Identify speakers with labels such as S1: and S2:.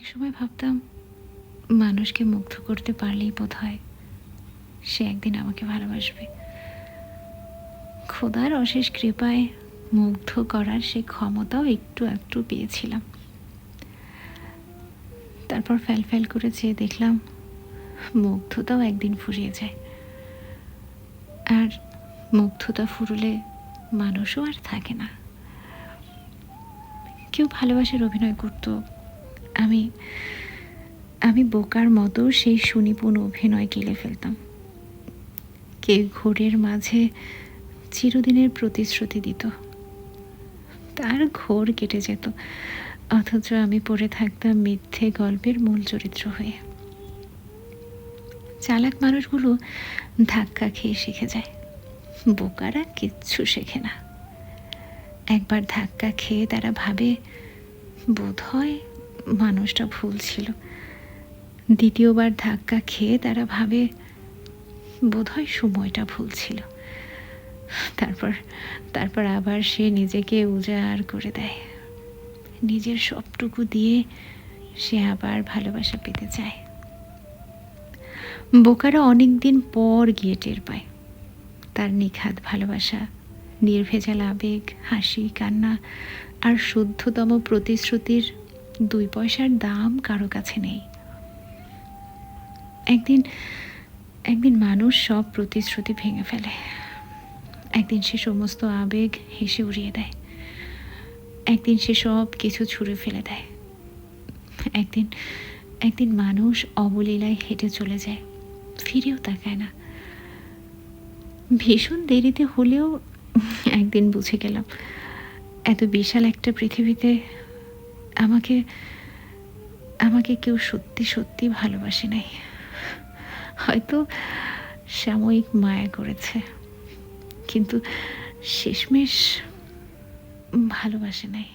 S1: একসময় ভাবতাম, মানুষকে মুগ্ধ করতে পারলেই বোধ হয় সে একদিন আমাকে ভালোবাসবে। খোদার অশেষ কৃপায় মুগ্ধ করার সে ক্ষমতাও একটু একটু পেয়েছিলাম। তারপর ফ্যাল ফ্যাল করে চেয়ে দেখলাম, মুগ্ধতাও একদিন ফুরিয়ে যায়। আর মুগ্ধতা ফুরলে মানুষও আর থাকে না। কেউ ভালোবাসার অভিনয় করত আমি আমি বোকার মতো সেই সুনিপুণ অভিনয় গেলে ফেলতাম। কে ঘোরের মাঝে চিরদিনের প্রতিশ্রুতি দিত। তার ঘোর কেটে যেত, অথচ আমি পড়ে থাকতাম মিথ্যে গল্পের মূল চরিত্র হয়ে। চালাক মানুষগুলো ধাক্কা খেয়ে শিখে যায়, বোকারা কিচ্ছু শেখে না। একবার ধাক্কা খেয়ে তারা ভাবে বোধ হয় মানুষটা ভুল ছিল। দ্বিতীয়বার ধাক্কা খেয়ে তারা ভাবে বোধ হয় সময়টা ভুল ছিল। তারপর তারপর আবার সে নিজেকে উজাড় করে দেয়। নিজের সবটুকু দিয়ে সে আবার ভালোবাসা পেতে চায়। বোকারা অনেক দিন পর গিয়ে টের পায়। তার নিখাত ভালোবাসা, নির্ভেজাল আবেগ, হাসি, কান্না আর শুদ্ধতম প্রতিশ্রুতির দুই পয়সার দাম কারও কাছে নেই। একদিন একদিন মানুষ সব প্রতিশ্রুতি ভেঙে ফেলে। একদিন সে সমস্ত আবেগ হেসে উড়িয়ে দেয়। একদিন সে সব কিছু ছুঁড়ে ফেলে দেয়। একদিন একদিন মানুষ অবলীলায় হেঁটে চলে যায়, ফিরেও তাকায় না। ভীষণ দেরিতে হলেও একদিন বুঝে গেলাম, এত বিশাল একটা পৃথিবীতে আমাকে আমাকে কেউ সত্যি সত্যি ভালোবাসে নাই। হয়তো সাময়িক মায়া করেছে, কিন্তু শেষমেশ ভালোবাসে নাই।